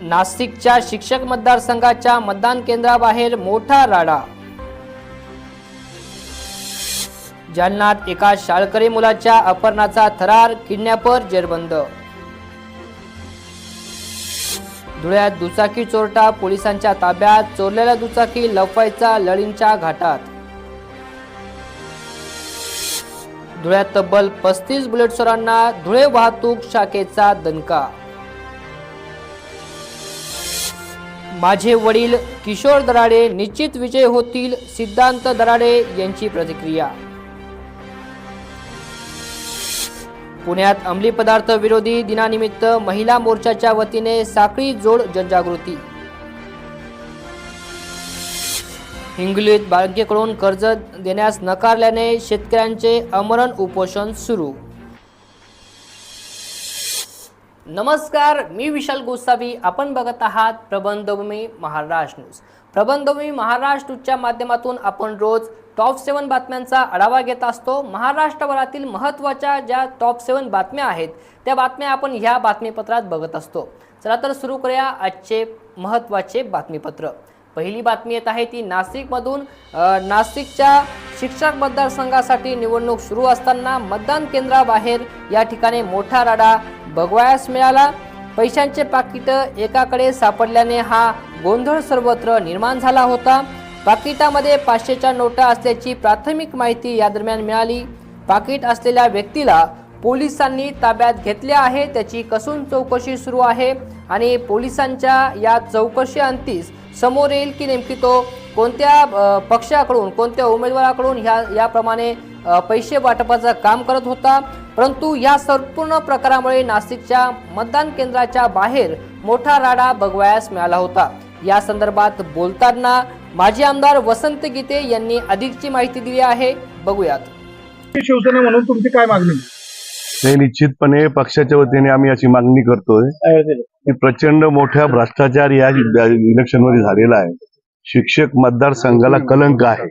नाशिकच्या शिक्षक मतदारसंघाच्या मतदान केंद्राबाहेर मोठा राडा. जालन्यात एका शाळकरी मुलाच्या अपहरणाचा थरार किडनॅपर जेरबंद. धुळ्यात दुचाकी चोरटा पोलिसांच्या ताब्यात चोरलेल्या दुचाकी लपवायचा लढींच्या घाटात. धुळ्यात तब्बल पस्तीस बुलेटसोरांना धुळे वाहतूक शाखेचा दणका. माझे वडील किशोर दराडे निश्चित विजय होतील सिद्धांत दराडे यांची प्रतिक्रिया. पुण्यात अंमली पदार्थ विरोधी दिनानिमित्त महिला मोर्चाच्या वतीने साखळी जोड जनजागृती. हिंगोलीत बँकेकडून कर्ज देण्यास नकारल्याने शेतकऱ्यांचे अमरण उपोषण सुरू. नमस्कार मी विशाल गोसावी. आपण बघत आहात प्रबंधभूमी महाराष्ट्र न्यूज. प्रबंधभूमी महाराष्ट्र न्यूजच्या माध्यमातून आपण रोज टॉप सेवन बातम्यांचा आढावा घेत असतो. महाराष्ट्रभरातील महत्त्वाच्या ज्या टॉप सेवन बातम्या आहेत त्या बातम्या आपण ह्या बातमीपत्रात बघत असतो. चला तर सुरू करूया आजचे महत्त्वाचे बातमीपत्र. पहिली बातमी येत आहे ती नाशिकमधून नाशिकच्या शिक्षक मतदारसंघासाठी निवडणूक सुरू असताना मतदान केंद्राबाहेर या ठिकाणी मोठा राडा बघवायास मिळाला. पैशांचे पाकिटं एकाकडे सापडल्याने हा गोंधळ सर्वत्र निर्माण झाला होता. पाकिटामध्ये पाचशेच्या नोटा असल्याची प्राथमिक माहिती या दरम्यान मिळाली. पाकिट असलेल्या व्यक्तीला पोलिसांनी ताब्यात घेतले आहे त्याची कसून चौकशी सुरू आहे. आणि पोलिसांच्या या चौकशी अंतीस समोर येईल की नेमकी तो कोणत्या पक्षाकडून कोणत्या उमेदवाराकडून ह्या याप्रमाणे पैसे वाटपाचं काम करत होता. परंतु या संपूर्ण प्रकारामुळे नाशिकच्या मतदान केंद्राच्या बाहेर मोठा राडा बघवायास मिळाला होता. या संदर्भात बोलताना माजी आमदार वसंत गीते यांनी अधिकची माहिती दिली आहे. बघूयात. शिवसेना म्हणून तुमची काय मागणी? नाही निश्चितपणे पक्षाच्या वतीने आम्ही अशी मागणी करतोय. की प्रचंड मोठ्या भ्रष्टाचार या इलेक्शनमध्ये झालेला आहे. शिक्षक मतदारसंघाला कलंक आहे.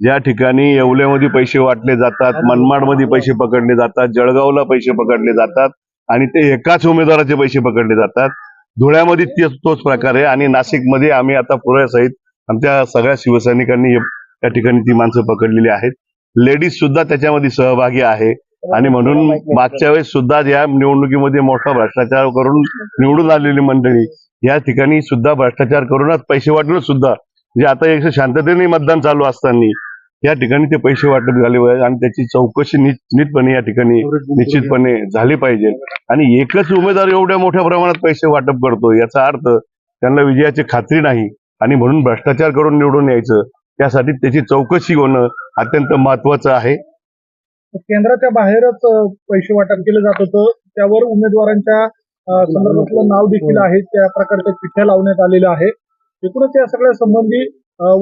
ज्या ठिकाणी येवल्यामध्ये पैसे वाटले जातात मनमाडमध्ये पैसे पकडले जातात जळगावला पैसे पकडले जातात आणि ते एकाच उमेदवाराचे पैसे पकडले जातात धुळ्यामध्ये तेच तोच प्रकार आहे आणि नाशिकमध्ये आम्ही आता पुण्यासहित आमच्या सगळ्या शिवसैनिकांनी त्या ठिकाणी ती माणसं पकडलेली आहेत. लेडीज सुद्धा त्याच्यामध्ये सहभागी आहे. आणि म्हणून मागच्या वेळेस सुद्धा या निवडणुकीमध्ये मोठा भ्रष्टाचार करून निवडून आलेली मंडळी या ठिकाणी सुद्धा भ्रष्टाचार करूनच पैसे वाटूनच सुद्धा. म्हणजे आता एक शांततेने मतदान चालू असताना या ठिकाणी ते पैसे वाटप झाले पाहिजे आणि त्याची चौकशी नीट नीटपणे या ठिकाणी निश्चितपणे झाली पाहिजे. आणि एकच उमेदवार एवढ्या मोठ्या प्रमाणात पैसे वाटप करतो याचा अर्थ त्यांना विजयाची खात्री नाही आणि म्हणून भ्रष्टाचार करून निवडून यायचं त्यासाठी त्याची चौकशी होणं अत्यंत महत्वाचं आहे. केंद्राच्या बाहेरच पैसे वाटप केलं जात होतं. त्यावर उमेदवारांच्या संदर्भातलं नाव देखील आहे. त्या प्रकारच्या चिठ्ठ्या लावण्यात आलेल्या आहे. एकूणच या सगळ्या संबंधी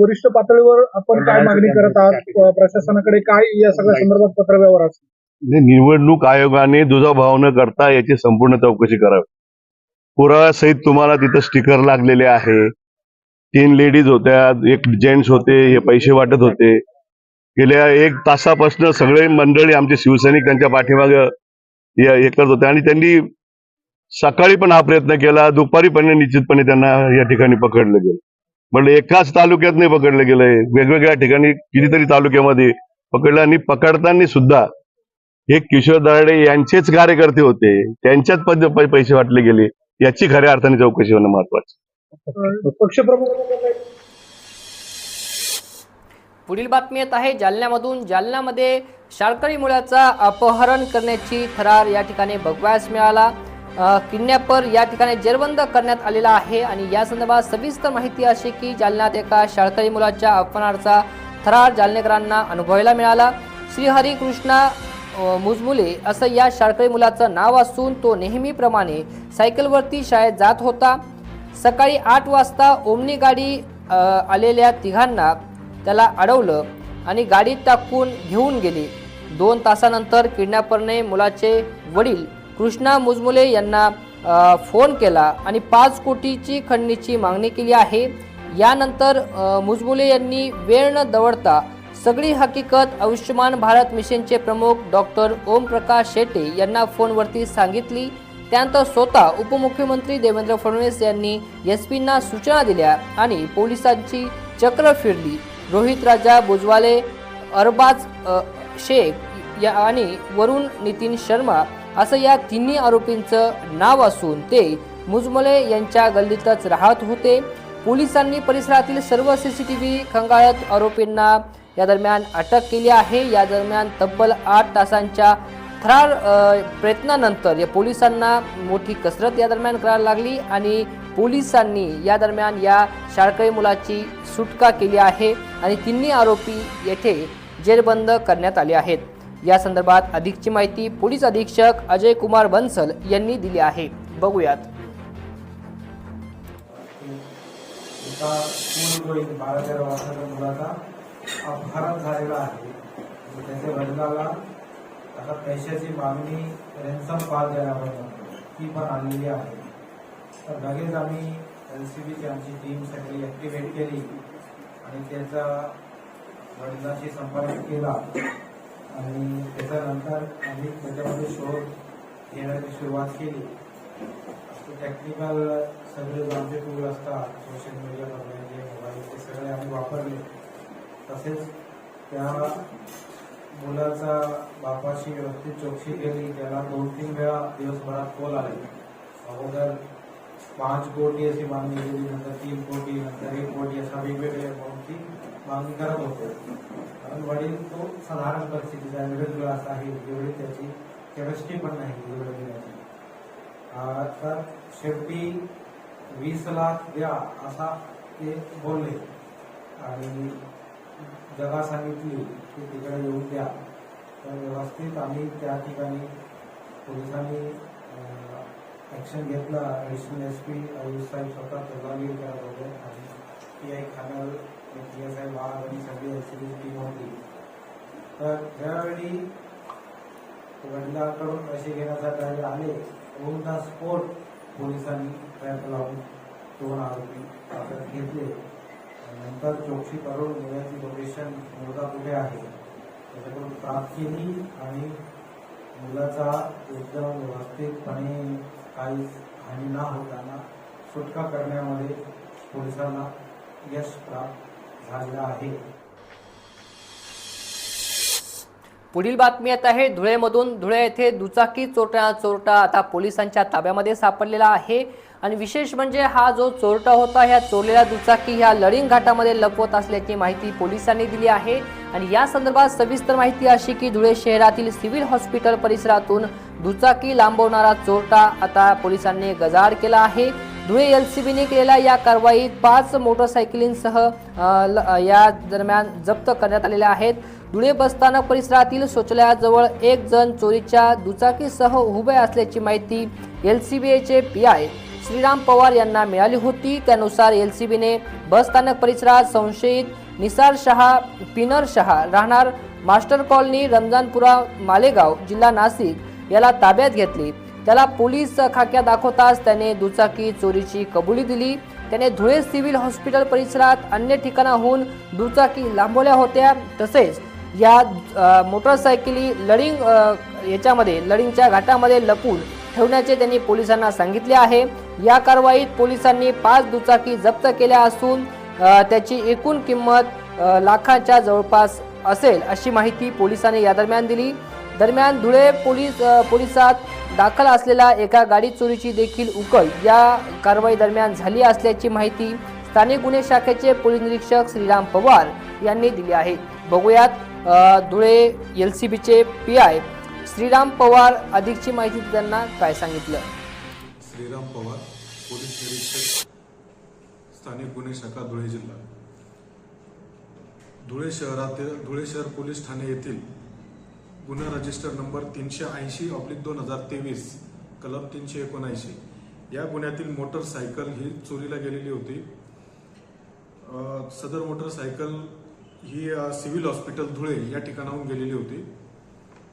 वरिष्ठ पातळीवर आपण काय मागणी करत आहात? प्रशासनाकडे काय या सगळ्या संदर्भात पत्रव्यवहार असेल म्हणजे निवडणूक आयोगाने दुजाभाव न करता याची संपूर्ण चौकशी करावी. पुराव्यासहित तुम्हाला तिथं स्टिकर लागलेले आहे. तीन लेडीज होत्या एक जेंट्स होते हे पैसे वाटत होते. गेल्या एक तासापासून सगळे मंडळी आमचे शिवसैनिक त्यांच्या पाठीमाग हे करत होते. आणि त्यांनी सकाळी पण हा प्रयत्न केला दुपारी पण निश्चितपणे त्यांना या ठिकाणी पकडलं गेलं. म्हणलं एकाच तालुक्यात नाही पकडलं गेलंय वेगवेगळ्या ठिकाणी कितीतरी तालुक्यामध्ये पकडलं. आणि पकडताना सुद्धा हे किशोर दराडे यांचेच कार्यकर्ते होते. त्यांच्याच पद पैसे वाटले गेले याची खऱ्या अर्थाने चौकशी होणं महत्वाचं. पक्षप्रमुख पुढील बातमी येत आहे. जालन्यामधून जालन्यामध्ये शाळकरी मुलाचा अपहरण करण्याची थरार या ठिकाणी बघवायस मिळाला. किडनॅपर या ठिकाणी जेरबंद करण्यात आलेला आहे आणि या संदर्भात सविस्तर माहिती अशी की जालन्यात एका शाळकरी मुलाच्या अपहरणाचा थरार जालनेकरांना अनुभवायला मिळाला. श्री हरिकृष्णा मुजमुले असं या शाळकरी मुलाचं नाव असून तो नेहमीप्रमाणे सायकलवरती शाळेत जात होता. सकाळी आठ वाजता ओमनी गाडी आलेल्या तिघांना त्याला अडवलं आणि गाडीत टाकून घेऊन गेले. दोन तासानंतर किडनॅपरने मुलाचे वडील कृष्णा मुजमुले यांना फोन केला आणि पाच कोटीची खंडणीची मागणी केली आहे. यानंतर मुजमुले यांनी वेळ न दवडता सगळी हकीकत आयुष्यमान भारत मिशनचे प्रमुख डॉक्टर ओमप्रकाश शेटे यांना फोनवरती सांगितली. त्यानंतर स्वतः उपमुख्यमंत्री देवेंद्र फडणवीस यांनी एस पींना सूचना दिल्या आणि पोलिसांची चक्र फिरली. रोहित राजा बोजवाले अरबाज शेख या आणि वरुण नितीन शर्मा असं या तिन्ही आरोपींचं नाव असून ते मुजमले यांच्या गल्लीतच राहत होते. पोलिसांनी परिसरातील सर्व सी सी टी व्ही खंगाळत आरोपींना या दरम्यान अटक केली आहे. या दरम्यान तब्बल आठ तासांच्या थरार प्रयत्नानंतर या पोलिसांना मोठी कसरत या दरम्यान करायला लागली आणि पोलिसांनी या दरम्यान या शाळकरी मुलाची सुटका केली आहे आणि तिन्ही आरोपी येथे जेरबंद करण्यात आले आहेत. या संदर्भात अधिकची माहिती पोलीस अधीक्षक अजय कुमार बन्सल यांनी दिली आहे. बघूयात. बारा तेरा वर्षाच्या मुलाचा अपघात झालेला आहे. त्याच्या वडिलाला आता पैशाची मागणी रेन्सम कॉल द्यायला ती पण आलेली आहे. तर लगेच आम्ही एल सी बीची आमची टीम सगळी ॲक्टिवेट केली आणि त्याचा वडिलांशी संपर्क केला. आणि त्याच्यानंतर आम्ही त्याच्यामध्ये शोध घेण्याची सुरुवात केली. टेक्निकल सगळे आमचे टूल असतात. सोशल मीडिया वगैरे मोबाईल ते सगळे आम्ही वापरले. तसेच त्या मुलाचा बापाशी व्यवस्थित चौकशी केली. त्याला दोन तीन वेळा दिवसभरात कॉल आले. अगोदर पाच कोटी अशी मागणी केली नंतर तीन कोटी नंतर एक कोटी असा वेगवेगळ्या कोणती मागणी करत होतो. कारण वडील तो साधारण परिस्थितीचा मिडल क्लास आहे. एवढी त्याची कॅपॅसिटी पण नाही एवढं देण्याची तर शेवटी वीस लाख द्या असा ते बोलले. आणि जगा सांगितली की तिकडे येऊन द्या. तर व्यवस्थित आम्ही त्या ठिकाणी पोलिसांनी ॲक्शन घेतला. ॲडिशनल एस पी आयुष साहेब स्वतः प्रभावी करत होते आणि T I Khanal T S I Wagh आणि सगळी एस सी टीम होती. तर ज्यावेळी वडिलांकडून पैसे घेण्याचा त्यावेळी आले ऑन द स्पॉट पोलिसांनी ट्रॅप लावून दोन आरोपी ताब्यात घेतले. नंतर चौकशी करून मुलाची लोकेशन मुलगा कुठे आहे. त्याच्याकडून प्राप्त केली आणि मुलाचा एकदम व्यवस्थितपणे काही हानी न होताना सुटका करण्यामध्ये पोलिसांना यश प्राप्त झालेलं आहे. पुढील बातमी येत आहे. धुळेमधून धुळे येथे दुचाकी चोरटा चोरटा आता पोलिसांच्या ताब्यामध्ये सापडलेला आहे. आणि विशेष म्हणजे हा जो चोरटा होता ह्या चोरलेल्या दुचाकी ह्या लडिंग घाटामध्ये लपवत असल्याची माहिती पोलिसांनी दिली आहे. आणि या संदर्भात सविस्तर माहिती अशी की धुळे शहरातील सिव्हिल हॉस्पिटल परिसरातून दुचाकी लांबवणारा चोरटा आता पोलिसांनी गजाड केला आहे. धुळे एल सी बीने केलेल्या या कारवाईत पाच मोटरसायकलींसह ल- या दरम्यान जप्त करण्यात आलेल्या आहेत. धुळे बसस्थानक परिसरातील शौचालयाजवळ एक जण चोरीच्या दुचाकीसह उभे असल्याची माहिती एल सी बी एचे पी आय श्रीराम पवार यांना मिळाली होती. त्यानुसार एल सी बीने बसस्थानक परिसरात संशयित निसार शहा पिनर शहा राहणार मास्टर कॉलनी रमजानपुरा मालेगाव जिल्हा नाशिक याला ताब्यात घेतले. त्याला पोलीस खाक्या दाखवताच त्याने दुचाकी चोरीची कबुली दिली. त्याने धुळे सिव्हिल हॉस्पिटल परिसरात अन्य ठिकाणाहून दुचाकी लांबवल्या होत्या. तसेच या मोटरसायकली लडिंग याच्यामध्ये लडिंगच्या घाटामध्ये लपून ठेवण्याचे त्यांनी पोलिसांना सांगितले आहे. या कारवाईत पोलिसांनी पाच दुचाकी जप्त केल्या असून त्याची एकूण किंमत लाखाच्या जवळपास असेल अशी माहिती पोलिसांनी या दरम्यान दिली. दरम्यान धुळे पोलीस पोलिसात दाखल असलेल्या एका गाडी चोरीची देखील उकल या कारवाई दरम्यान झाली असल्याची माहिती स्थानिक गुन्हे शाखेचे पोलीस निरीक्षक श्रीराम पवार यांनी दिली आहे. बघूयात धुळे एल सी बीचे पी आय श्रीराम पवार अधिकची माहिती त्यांना काय सांगितलं? श्रीराम पवार पोलीस निरीक्षक स्थानिक गुन्हे शाखा धुळे जिल्हा. धुळे शहरातील धुळे शहर पोलीस ठाणे येथील गुन्हा रजिस्टर नंबर तीनशे ऐंशी ऑब्लिक दोन हजार तेवीस कलम तीनशे एकोणऐंशी. या गुन्ह्यातील मोटरसायकल ही चोरीला गेलेली होती. सदर मोटरसायकल ही सिव्हिल हॉस्पिटल धुळे या ठिकाणाहून गेलेली होती.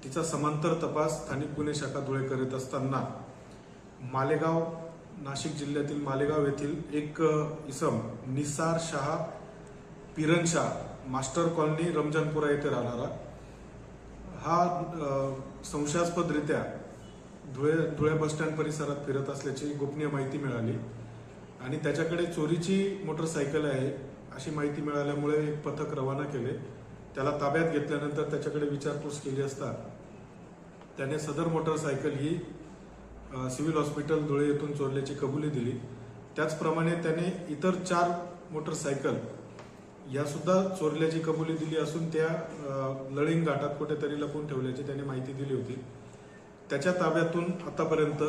तिचा समांतर तपास स्थानिक गुन्हे शाखा धुळे करत असताना मालेगाव नाशिक जिल्ह्यातील मालेगाव येथील एक इसम निसार शहा पिरनशाह मास्टर कॉलनी रमजानपुरा येथे राहणारा. हा संशयास्पदरित्या धुळे धुळे बसस्टँड परिसरात फिरत असल्याची गोपनीय माहिती मिळाली. आणि त्याच्याकडे चोरीची मोटरसायकल आहे. अशी माहिती मिळाल्यामुळे एक पथक रवाना केले. त्याला ताब्यात घेतल्यानंतर त्याच्याकडे विचारपूस केली असता त्याने सदर मोटरसायकल ही सिव्हिल हॉस्पिटल धुळे येथून चोरल्याची कबुली दिली. त्याचप्रमाणे त्याने इतर चार मोटरसायकल यासुद्धा चोरल्याची कबुली दिली असून त्या लळिंग घाटात कुठेतरी लपून ठेवल्याची त्याने माहिती दिली होती. त्याच्या ताब्यातून आतापर्यंत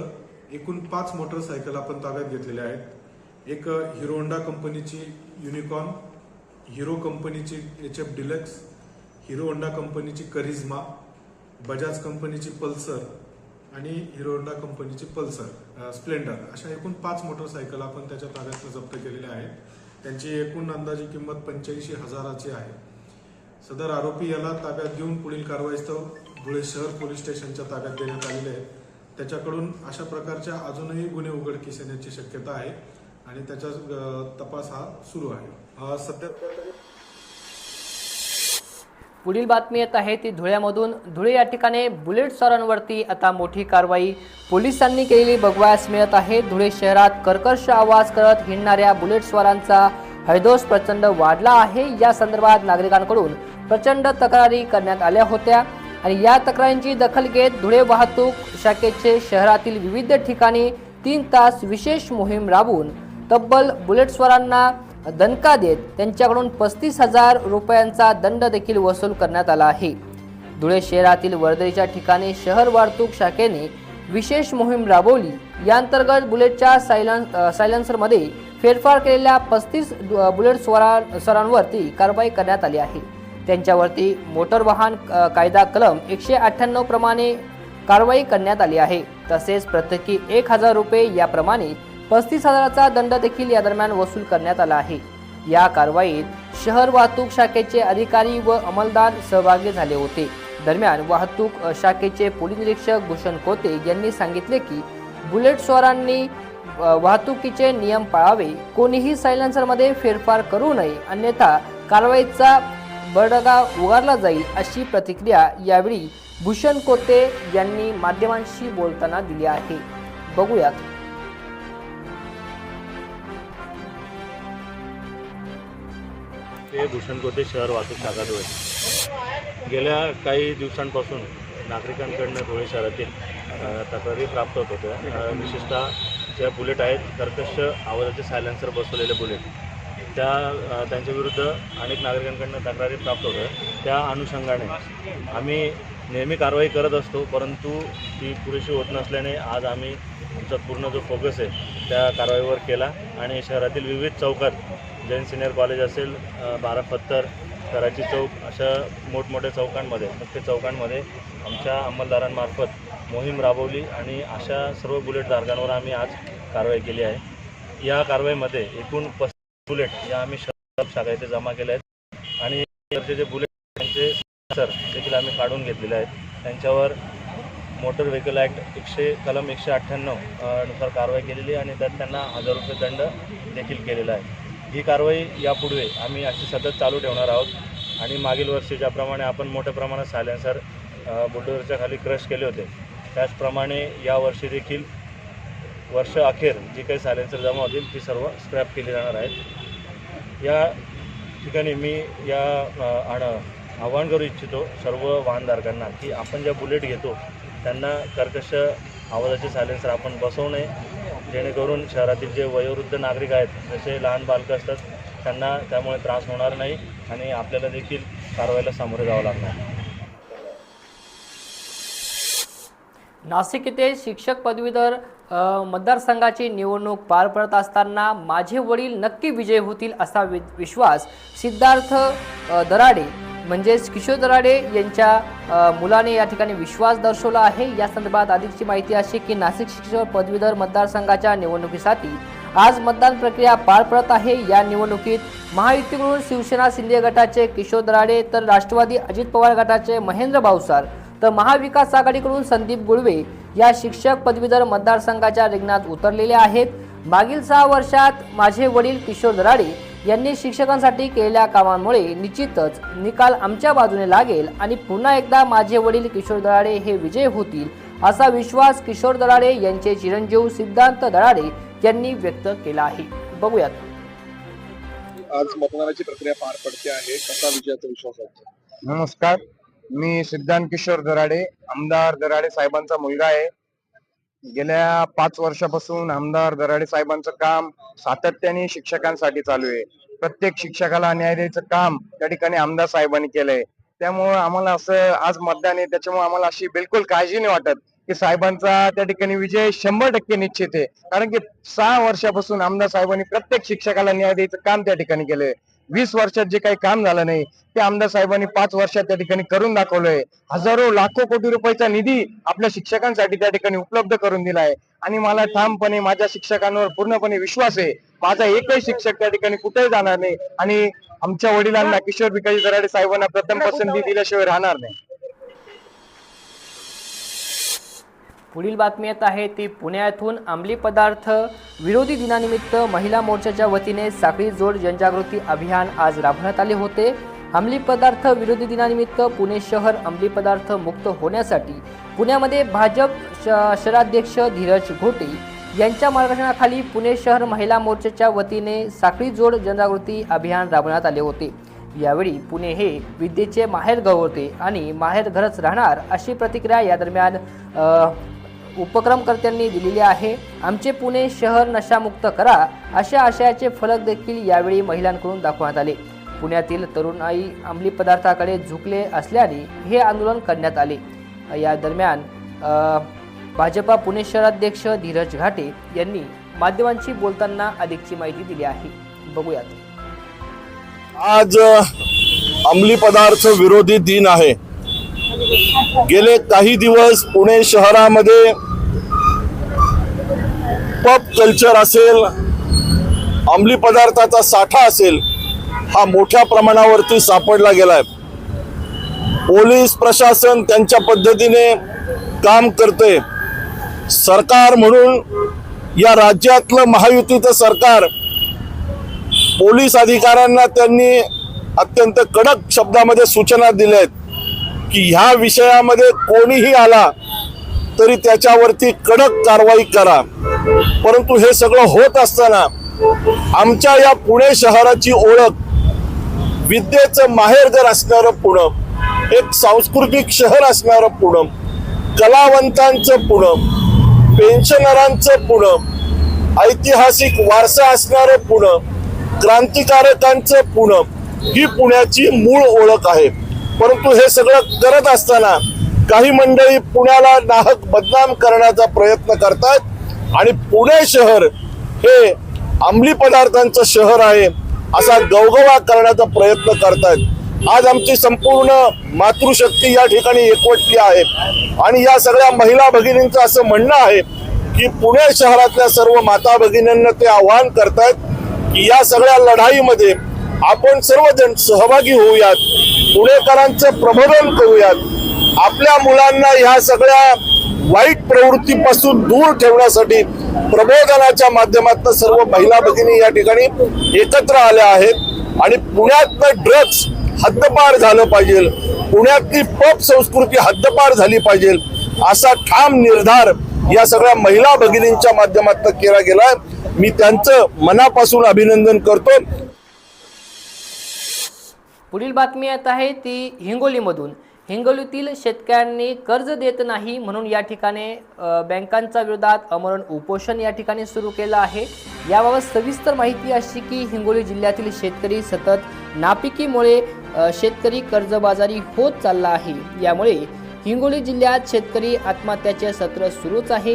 एकूण पाच मोटरसायकल आपण ताब्यात घेतलेल्या आहेत. एक हिरो होंडा कंपनीची युनिकॉर्न हिरो कंपनीची H F deluxe Hero Honda कंपनीची करिझ्मा बजाज कंपनीची पल्सर आणि हिरो होंडा कंपनीची पल्सर स्प्लेंडर. अशा एकूण पाच मोटरसायकल आपण त्याच्या ताब्यात जप्त केलेल्या आहेत. त्यांची एकूण अंदाजी किंमत पंच्याऐंशी हजाराची आहे. सदर आरोपी याला ताब्यात घेऊन पुढील कारवाईस्तव धुळे शहर पोलीस स्टेशनच्या ताब्यात देण्यात आलेले आहे त्याच्याकडून अशा प्रकारच्या अजूनही गुन्हे उघडकीस येण्याची शक्यता आहे. आणि त्याचा तपास हा सुरू आहे. सध्या पुढील बातमी येत आहे ती धुळ्यामधून. धुळे या ठिकाणी बुलेट स्वारांवरती आता मोठी कारवाई. पोलिसांनी केलेली बघवायस मिळत आहे. धुळे शहरात कर्कश आवाज करत हिंडणाऱ्या बुलेट स्वारांचा हैदोस प्रचंड वाढला आहे. या संदर्भात नागरिकांकडून प्रचंड तक्रारी करण्यात आल्या होत्या. आणि या तक्रारींची दखल घेत धुळे वाहतूक शाखेचे शहरातील विविध ठिकाणी तीन तास विशेष मोहीम राबवून तब्बल बुलेटस्वारांना दणका देत त्यांच्याकडून पस्तीस हजार रुपयांचा दंड देखील वसूल करण्यात आला आहे. धुळे शहरातील वर्दळीच्या ठिकाणी शहर वाहतूक शाखेने विशेष मोहीम राबवली. या अंतर्गत बुलेटच्या सायलन सायलन्सरमध्ये सायलेन्सरमध्ये फेरफार केलेल्या पस्तीस बुलेट स्वरा स्वरांवरती कारवाई करण्यात आली आहे. त्यांच्यावरती मोटर वाहन कायदा कलम एकशे अठ्ठ्याण्णव प्रमाणे कारवाई करण्यात आली आहे. तसेच प्रत्येकी एक हजार रुपये याप्रमाणे पस्तीस हजाराचा दंड देखील या दरम्यान वसूल करण्यात आला आहे. या कारवाईत शहर वाहतूक शाखेचे अधिकारी व अंमलदार सहभागी झाले होते. दरम्यान वाहतूक शाखेचे पोलीस निरीक्षक भूषण कोते यांनी सांगितले की बुलेट स्वारांनी वाहतुकीचे नियम पाळावे कोणीही सायलेन्सरमध्ये फेरफार करू नये अन्यथा कारवाईचा बडगा उगारला जाईल अशी प्रतिक्रिया यावेळी भूषण कोते यांनी माध्यमांशी बोलताना दिली आहे. बघूयात. ते भूषणकोटे शहर वाहतूक शाखा धुळे गेल्या काही दिवसांपासून नागरिकांकडनं धुळे शहरातील तक्रारी प्राप्त होत होत्या. विशेषतः ज्या बुलेट आहेत कर्कश आवाजाचे सायलेन्सर बसवलेले बुलेट. त्या त्यांच्या त्यांच्याविरुद्ध अनेक नागरिकांकडनं तक्रारी प्राप्त होत्या. त्या अनुषंगाने आम्ही नेहमी कारवाई करत असतो परंतु ती पुरेशी होत नसल्याने आज आम्ही आमचा पूर्ण जो फोकस आहे त्या कारवाईवर केला. आणि शहरातील विविध चौकात जैन सिनियर कॉलेज असेल बारा पत्तर कराची चौक अशा मोठमोठ्या चौकांमध्ये मुख्य चौकांमध्ये आमच्या अंमलदारांमार्फत मोहीम राबवली आणि अशा सर्व बुलेटधारकांवर आम्ही आज कारवाई केली आहे. या कारवाईमध्ये एकूण पस बुलेट या आम्ही शहर शाखा इथे जमा केल्या आहेत आणि इकडचे जे बुलेट त्यांचे सर देखील आम्ही काढून घेतलेले आहेत. त्यांच्यावर मोटर व्हेकल ॲक्ट एकशे कलम एकशे अठ्ठ्याण्णवनुसार कारवाई केलेली आहे आणि त्यात त्यांना हजार रुपये दंड देखील केलेला आहे. ही कारवाई यापुढे आम्ही अशी सतत चालू ठेवणार आहोत. आणि मागील वर्षी ज्याप्रमाणे आपण मोठ्या प्रमाणात सायलेन्सर बुलडोजरच्या खाली क्रश केले होते त्याचप्रमाणे यावर्षी देखील वर्ष अखेर जी काही सायलेन्सर जमा होतील ती सर्व स्क्रॅप केली जाणार आहेत. या ठिकाणी मी या आण आवाहन करू इच्छितो सर्व वाहनधारकांना की आपण ज्या बुलेट घेतो त्यांना कर्कश आवाजाचे सायलेन्सर आपण बसवू नये. जेणेकरून शहरातील जे वयोवृद्ध नागरिक आहेत जसे लहान बालकं असतात त्यांना त्यामुळे त्रास होणार नाही आणि आपल्याला देखील कारवाईला सामोरे जावं लागणार नाही. नाशिक येथे शिक्षक पदवीधर मतदारसंघाची निवडणूक पार पडत असताना माझे वडील नक्की विजय होतील असा वि विश्वास सिद्धार्थ दराडे म्हणजेच किशोर दराडे यांच्या मुलाने या ठिकाणी विश्वास दर्शवला आहे. या संदर्भात अधिकची माहिती अशी की नाशिक शिक्षक पदवीधर मतदारसंघाच्या निवडणुकीसाठी आज मतदान प्रक्रिया पार पडत आहे. या निवडणुकीत महायुतीकडून शिवसेना शिंदे गटाचे किशोर दराडे तर राष्ट्रवादी अजित पवार गटाचे महेंद्र भावसार तर महाविकास आघाडीकडून संदीप गुळवे या शिक्षक पदवीधर मतदारसंघाच्या रिंगणात उतरलेले आहेत. मागील सहा वर्षात माझे वडील किशोर दराडे यांनी शिक्षकांसाठी केलेल्या कामांमुळे निश्चितच निकाल आमच्या बाजूने लागेल आणि पुन्हा एकदा माझे वडील किशोर दराडे हे विजय होतील असा विश्वास किशोर दराडे यांचे चिरंजीव सिद्धांत दराडे यांनी व्यक्त केला आहे. बघूयात. आज मतदानाची प्रक्रिया पार पडते आहे कसा विजयाचा विश्वास वाटतो नमस्कार मी सिद्धांत किशोर दराडे आमदार दराडे साहेबांचा मुलगा आहे. गेल्या पाच वर्षापासून आमदार दराडे साहेबांचं काम सातत्याने शिक्षकांसाठी चालू आहे. प्रत्येक शिक्षकाला न्याय द्यायचं काम त्या ठिकाणी आमदार साहेबांनी केलंय. त्यामुळे आम्हाला असं आज मतदान आहे. त्याच्यामुळे आम्हाला अशी बिलकुल काळजी नाही वाटत की साहेबांचा त्या ठिकाणी विजय शंभर टक्के निश्चित आहे. कारण की सहा वर्षापासून आमदार साहेबांनी प्रत्येक शिक्षकाला न्याय द्यायचं काम त्या ठिकाणी केलंय. वीस वर्षात जे काही काम झालं नाही ते आमदार साहेबांनी पाच वर्षात त्या ठिकाणी करून दाखवलंय. हजारो लाखो कोटी रुपयाचा निधी आपल्या शिक्षकांसाठी त्या ठिकाणी उपलब्ध करून दिला आहे आणि मला ठामपणे माझ्या शिक्षकांवर पूर्णपणे विश्वास आहे. माझा एकही शिक्षक त्या ठिकाणी कुठेही जाणार नाही. आणि आमच्या वडिलांना किशोर भिकाजी दराडे साहेबांना प्रथम पसंती दिल्याशिवाय राहणार नाही. पुढील बातमी येत आहे ती पुण्यातून अंमली पदार्थ विरोधी दिनानिमित्त महिला मोर्चाच्या वतीने साखळी जोड जनजागृती अभियान आज राबवण्यात आले होते. अंमली पदार्थ विरोधी दिनानिमित्त पुणे शहर अंमली पदार्थ मुक्त होण्यासाठी पुण्यामध्ये भाजप श- शहराध्यक्ष धीरज घोटे यांच्या मार्गदर्शनाखाली पुणे शहर महिला मोर्चाच्या वतीने साखळी जोड जनजागृती अभियान राबवण्यात आले होते. यावेळी पुणे हे विद्येचे माहेर होते आणि माहेर घरच राहणार अशी प्रतिक्रिया या दरम्यान उपक्रमकर्त्यांनी दिलेली आहे. आमचे पुणे शहर नशामुक्त करा अशा आशयाचे फलक देखील यावेळी महिलांकडून दाखवण्यात आले. पुण्यातील तरुणाई अंमली पदार्थाकडे झुकले असल्याने हे आंदोलन करण्यात आले. या दरम्यान भाजपा पुणे शहराध्यक्ष धीरज घाटे यांनी माध्यमांशी बोलताना अधिकची माहिती दिली आहे. बघूयात. आज अंमली पदार्थ विरोधी दिन आहे. गेले काही दिवस पुणे शहरामध्ये पब कल्चर असेल अंमली पदार्थाचा साठा असेल हा मोठ्या प्रमाणावरती सापडला गेलाय. पोलीस प्रशासन त्यांच्या पद्धतीने काम करते सरकार म्हणून या राज्यातलं महायुतीचं सरकार पोलीस अधिकाऱ्यांना त्यांनी अत्यंत कडक शब्दामध्ये सूचना दिल्या आहेत की ह्या विषयामध्ये कोणीही आला तरी त्याच्यावरती कडक कारवाई करा. परंतु हे सगळं होत असताना आमच्या या पुणे शहराची ओळख विद्येचं माहेरघर असणारं पुणं एक सांस्कृतिक शहर असणारं पुणं कलावंतांचं पुणं पेन्शनरांचं पुणं ऐतिहासिक वारसा असणारं पुणं क्रांतिकारकांचं पुणं ही पुण्याची मूळ ओळख आहे. परंतु हे सगळं करत असताना काही मंडळी पुण्याला नाहक बदनाम करण्याचा प्रयत्न करतात आणि पुणे शहर हे अंमली पदार्थांचं शहर आहे असा गवगवा करण्याचा प्रयत्न करतात आज आमची संपूर्ण मातृशक्ती या ठिकाणी एकवटली आहे. आणि या सगळ्या महिला भगिनींचं असं म्हणणं आहे की पुणे शहरातल्या सर्व माता भगिनींना ते आवाहन करतायत की या सगळ्या लढाईमध्ये आपण सर्वजण सहभागी होऊयात. पुणेकरांचं प्रबोधन करूयात. आपल्या मुलांना ह्या सगळ्या वाईट प्रवृत्तीपासून दूर ठेवण्यासाठी प्रबोधनाच्या माध्यमातून सर्व महिला भगिनी या ठिकाणी एकत्र आल्या आहेत. आणि पुण्यातलं ड्रग्स हद्दपार झालं पाहिजे. पुण्यातली पप संस्कृती हद्दपार झाली पाहिजे. असा ठाम निर्धार या सगळ्या महिला भगिनींच्या माध्यमातून केला गेलाय. मी त्यांचं मनापासून अभिनंदन करतो. पुढील बातमी येत आहे ती हिंगोलीमधून. हिंगोलीतील शेतकऱ्यांनी कर्ज देत नाही म्हणून या ठिकाणी बँकांच्या विरोधात अमरण उपोषण या ठिकाणी सुरू केलं आहे. याबाबत सविस्तर माहिती अशी की हिंगोली जिल्ह्यातील शेतकरी सतत नापिकीमुळे शेतकरी कर्जबाजारी होत चालला आहे. यामुळे हिंगोली जिल्ह्यात शेतकरी आत्महत्याचे सत्र सुरूच आहे.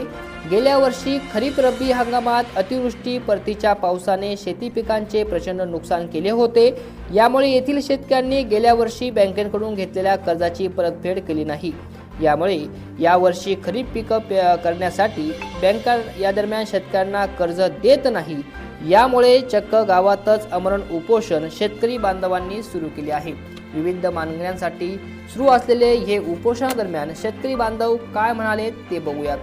गेल्या वर्षी खरीप रब्बी हंगामात अतिवृष्टी परतीच्या पावसाने शेती पिकांचे प्रचंड नुकसान केले होते. यामुळे येथील शेतकऱ्यांनी गेल्या वर्षी बँकेकडून घेतलेल्या कर्जाची परतफेड केली नाही. यामुळे यावर्षी खरीप पिकं पे- करण्यासाठी बँका या दरम्यान शेतकऱ्यांना कर्ज देत नाही. यामुळे चक्क गावातच अमरण उपोषण शेतकरी बांधवांनी सुरू केले आहे. विविध मागण्यांसाठी सुरू असलेले हे उपोषणादरम्यान शेतकरी बांधव काय म्हणाले ते बघूयात.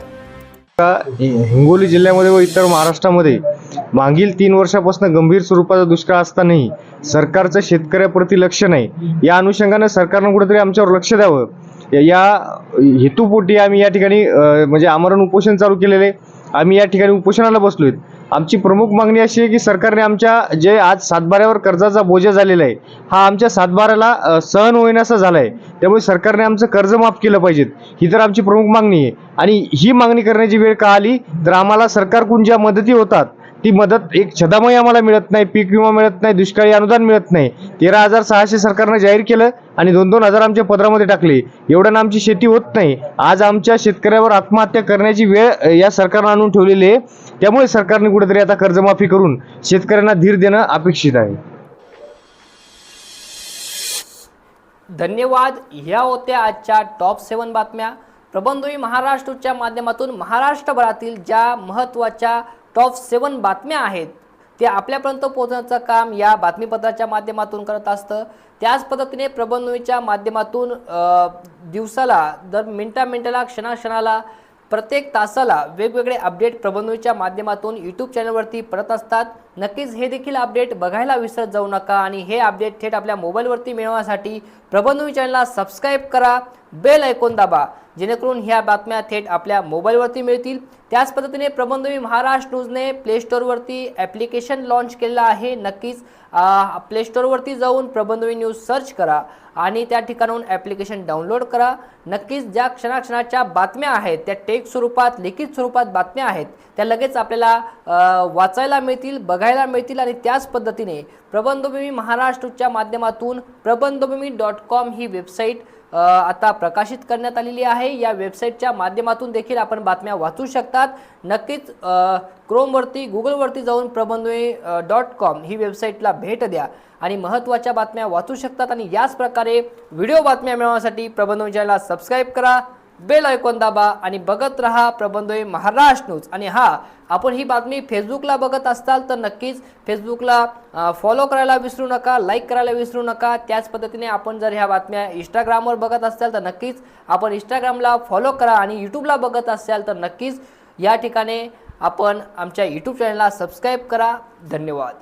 आता हिंगोली जिल्ह्यामध्ये व इतर महाराष्ट्रामध्ये मागील तीन वर्षापासून गंभीर स्वरूपाचा दुष्काळ असतानाही सरकारचं शेतकऱ्याप्रती लक्ष नाही. या अनुषंगाने सरकारनं कुठेतरी आमच्यावर लक्ष द्यावं. या- हेतूपोटी आम्ही या ठिकाणी म्हणजे आमरण उपोषण चालू केलेले आहे. आम्ही या ठिकाणी उपोषणाला बसलो आहेत आमची प्रमुख मागणी अशी आहे की सरकारने आमच्या जे आज सातबाऱ्यावर कर्जाचा बोजा झालेला आहे हा आमच्या सातबाऱ्याला सहन होईनासा झाला आहे त्यामुळे सरकारने आमचं कर्ज माफ केलं पाहिजेत. ही तर आमची प्रमुख मागणी आहे. आणि ही मागणी करण्याची वेळ का आली? तर आम्हाला सरकारकडून ज्या मदती होतात ती मदत एक छदामही आम्हाला मिळत नाही पीक विमा मिळत नाही दुष्काळी अनुदान मिळत नाही. तेरा हजार सहाशे सरकारनं जाहीर केलं आणि दोन दोन हजार आमच्या पदरामध्ये टाकले. एवढ्यानं आमची शेती होत नाही. आज आमच्या शेतकऱ्यावर आत्महत्या करण्याची वेळ या सरकारनं आणून ठेवलेली आहे. त्यामुळे सरकारने कुठेतरी आता कर्जमाफी करून शेतकऱ्यांना धीर देणं अपेक्षित आहे. धन्यवाद. ह्या होत्या आजच्या टॉप सेवन बातम्या. प्रबंधोई महाराष्ट्रच्या माध्यमातून महाराष्ट्रभरातील ज्या महत्त्वाच्या टॉप सेवन बातम्या आहेत ते आपल्यापर्यंत पोहोचण्याचं काम या बातमीपत्राच्या माध्यमातून करत असतं. त्याच पद्धतीने प्रबंधोईच्या माध्यमातून दिवसाला दर मिनटा मिनटाला क्षणाक्षणाला प्रत्येक तासाला वेगवेगळे अपडेट प्रबंधूच्या माध्यमातून यूट्यूब चॅनलवरती परत असतात. नक्कीच हे देखील अपडेट बघायला विसरत जाऊ नका आणि हे अपडेट थेट आपल्या मोबाईलवरती मिळवण्यासाठी प्रबंधू चॅनलला सबस्क्राईब करा. बेल ऐकून दाबा जेणेकरून ह्या बातम्या थेट आपल्या मोबाईलवरती मिळतील. त्याच पद्धतीने प्रबंधवी महाराष्ट्र न्यूजने प्ले स्टोअरवरती ॲप्लिकेशन लॉन्च केलेलं आहे. नक्कीच प्ले स्टोअरवरती जाऊन प्रबंधवी न्यूज सर्च करा आणि त्या ठिकाणाहून ॲप्लिकेशन डाउनलोड करा. नक्कीच ज्या क्षणाक्षणाच्या बातम्या आहेत त्या टेक स्वरूपात लिखित स्वरूपात बातम्या आहेत त्या लगेच आपल्याला वाचायला मिळतील बघायला मिळतील आणि त्याच पद्धतीने प्रबंधभूमी महाराष्ट्रच्या माध्यमातून प्रबंधभूमी डॉट कॉम ही वेबसाईट आता प्रकाशित करण्यात आलेली आहे. या वेबसाईटच्या माध्यमातून देखील आपण बातम्या वाचू शकतात. नक्कीच क्रोमवरती गुगलवरती जाऊन प्रबंधवे डॉट कॉम ही वेबसाईटला भेट द्या आणि महत्त्वाच्या बातम्या वाचू शकतात. आणि याच प्रकारे व्हिडिओ बातम्या मिळवण्यासाठी प्रबंधवे चॅनलला सबस्क्राईब करा. बेल ऐकून दाबा आणि बघत रहा प्रबंधवे महाराष्ट्र न्यूज. आणि हा आपण ही बातमी फेसबुकला बघत असाल तर नक्कीच फेसबुकला फॉलो करायला विसरू नका लाईक करायला विसरू नका. त्याच पद्धतीने आपण जर ह्या बातम्या इंस्टाग्रामवर बघत असाल तर नक्कीच आपण इंस्टाग्रामला फॉलो करा आणि यूट्यूबला बघत असाल तर नक्कीच या ठिकाणी आपण आमच्या यूट्यूब चॅनलला सबस्क्राईब करा. धन्यवाद.